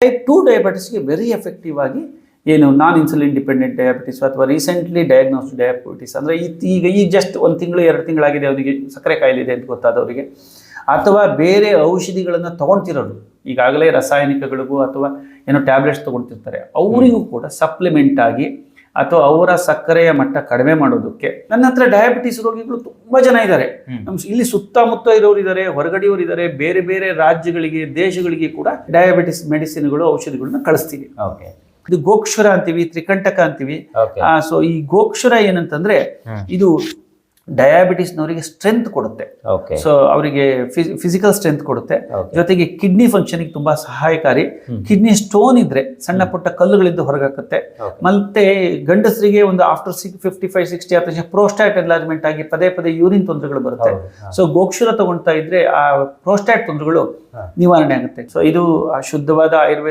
Type two ಡಯಾಬಿಟಿಸ್ಗೆ very effective ಆಗಿ ಏನು ನಾನ್ ಇನ್ಸುಲಿನ್ ಡಿಪೆಂಡೆಂಟ್ ಡಯಾಬಿಟಿಸ್ ಅಥವಾ ರೀಸೆಂಟ್ಲಿ ಡಯಾಗ್ನೋಸ್ ಡಯಾಬಿಟಿಸ್ ಅಂದರೆ ಈಗ ಈಗ ಜಸ್ಟ್ ಒಂದು ತಿಂಗಳು ಎರಡು ತಿಂಗಳಾಗಿದೆ ಅವರಿಗೆ ಸಕ್ಕರೆ ಕಾಯಿಲೆ ಇದೆ ಅಂತ ಗೊತ್ತಾದವರಿಗೆ. ಅಥವಾ ಬೇರೆ ಔಷಧಿಗಳನ್ನು ತೊಗೊಳ್ತಿರೋರು ಈಗಾಗಲೇ ರಾಸಾಯನಿಕಗಳಿಗೂ ಅಥವಾ ಏನೋ ಟ್ಯಾಬ್ಲೆಟ್ಸ್ ತೊಗೊಳ್ತಿರ್ತಾರೆ ಅವರಿಗೂ ಕೂಡ ಸಪ್ಲಿಮೆಂಟ್ ಆಗಿ ಅಥವಾ ಅವರ ಸಕ್ಕರೆಯ ಮಟ್ಟ ಕಡಿಮೆ ಮಾಡೋದಕ್ಕೆ. ನನ್ನ ಹತ್ರ ಡಯಾಬಿಟಿಸ್ ರೋಗಿಗಳು ತುಂಬ ಜನ ಇದ್ದಾರೆ. ನಮ್ಮ ಇಲ್ಲಿ ಸುತ್ತಮುತ್ತ ಇರೋರು ಇದ್ದಾರೆ ಹೊರಗಡೆಯವರು ಇದ್ದಾರೆ ಬೇರೆ ಬೇರೆ ರಾಜ್ಯಗಳಿಗೆ ದೇಶಗಳಿಗೆ ಕೂಡ ಡಯಾಬಿಟಿಸ್ ಮೆಡಿಸಿನ್ಗಳು ಔಷಧಿಗಳನ್ನ ಕಳಿಸ್ತೀವಿ. ಓಕೆ ಇದು ಗೋಕ್ಷರ ಅಂತೀವಿ ತ್ರಿಕಂಟಕ ಅಂತೀವಿ. ಸೊ ಈ ಗೋಕ್ಷರ ಏನಂತಂದ್ರೆ ಇದು ಡಯಾಬಿಟಿಸ್ನವರಿಗೆ ಸ್ಟ್ರೆಂತ್ ಕೊಡುತ್ತೆ. ಸೊ ಅವರಿಗೆ ಫಿಸಿಕಲ್ ಸ್ಟ್ರೆಂತ್ ಕೊಡುತ್ತೆ. ಜೊತೆಗೆ ಕಿಡ್ನಿ ಫಂಕ್ಷನ್ಗೆ ತುಂಬಾ ಸಹಾಯಕಾರಿ. ಕಿಡ್ನಿ ಸ್ಟೋನ್ ಇದ್ರೆ ಸಣ್ಣ ಪುಟ್ಟ ಕಲ್ಲುಗಳಿದ್ದು ಹೊರಗಾಕತ್ತೆ. ಮತ್ತೆ ಗಂಡಸರಿಗೆ ಒಂದು after sick fifty five sixty ಅಥವಾ ಪ್ರೋಸ್ಟಾಟ್ ಎನ್ಲಾರ್ಜ್ಮೆಂಟ್ ಆಗಿ ಪದೇ ಪದೇ ಯೂರಿನ್ ತೊಂದರೆಗಳು ಬರುತ್ತೆ. ಸೊ ಗೋಕ್ಷುರ ತಗೊಳ್ತಾ ಇದ್ರೆ ಆ ಪ್ರೋಸ್ಟಾಟ್ ತೊಂದರೆಗಳು. ನಿವಾರಣೆ ಆಗುತ್ತೆ. ಸೊ ಇದು ಶುದ್ಧವಾದ ಆಯುರ್ವೇದ